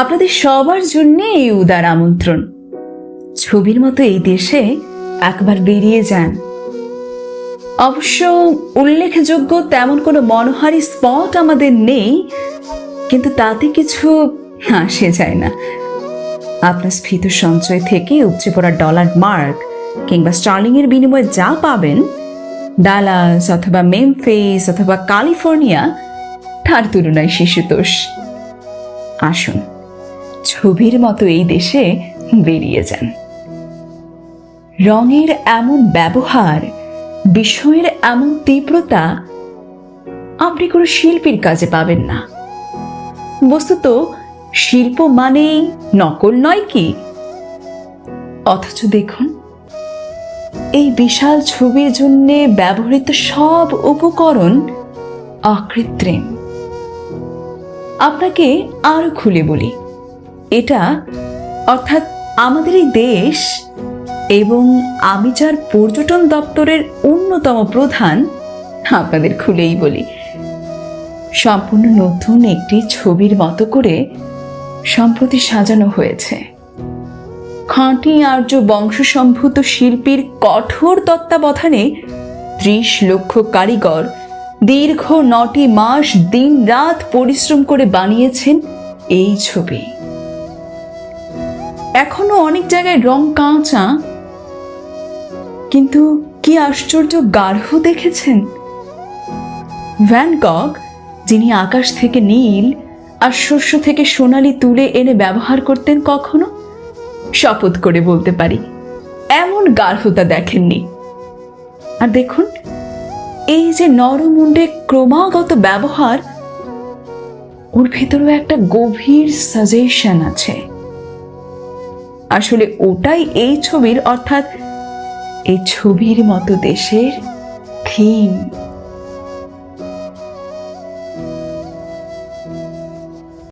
আপনাদের সবার জন্য এই উদার আমন্ত্রণ। ছবির মতো এই দেশে একবার বেরিয়ে যান। অবশ্য উল্লেখযোগ্য তেমন কোনো মনোহারী স্পট আমাদের নেই, কিন্তু তাতে কিছু আসে যায় না। আপনার স্ফীত সঞ্চয় থেকে উপচে পড়া ডলার মার্ক কিংবা স্টার্লিং এর বিনিময়ে যা পাবেন, ডালাস অথবা মেমফেস অথবা ক্যালিফোর্নিয়া, তার তুলনায় শিশুতোষ। আসুন। ছবির মতো এই দেশে বেরিয়ে যান। রঙের এমন ব্যবহার, বিষয়ের এমন তীব্রতা আপনি কোনো শিল্পীর কাজে পাবেন না। বস্তুত শিল্প মানেই নকল নয় কি? অথচ দেখুন, এই বিশাল ছবির জন্য ব্যবহৃত সব উপকরণ অকৃত্রিম। আপনাকে আরও খুলে বলি এটা অর্থাৎ আমাদের এই দেশ এবং আমি যার পর্যটন দপ্তরের অন্যতম প্রধান, আপনাদের খুলেই বলি। সম্পূর্ণ নতুন একটি ছবির মতো করে সম্প্রতি সাজানো হয়েছে। খাঁটি আর্য বংশসম্ভূত শিল্পীর কঠোর তত্ত্বাবধানে ত্রিশ লক্ষ কারিগর দীর্ঘ নটি মাস দিন রাত পরিশ্রম করে বানিয়েছেন এই ছবি। এখনও অনেক জায়গায় রং কাঁচা। কিন্তু কি আশ্চর্য গাঢ় দেখেছেন? ভ্যানকক যিনি আকাশ থেকে নীল আর শস্য থেকে সোনালি তুলে এনে ব্যবহার করতেন কখনো? শপথ করে বলতে পারি, এমন গাঢ়তা দেখেননি। আর দেখুন, এই যে নরমুণ্ডে ক্রমাগত ব্যবহার, ওর ভেতরেও একটা গভীর সাজেশন আছে। আসলে ওটাই এই ছবির অর্থাৎ এই ছবির মতো দেশের থিম।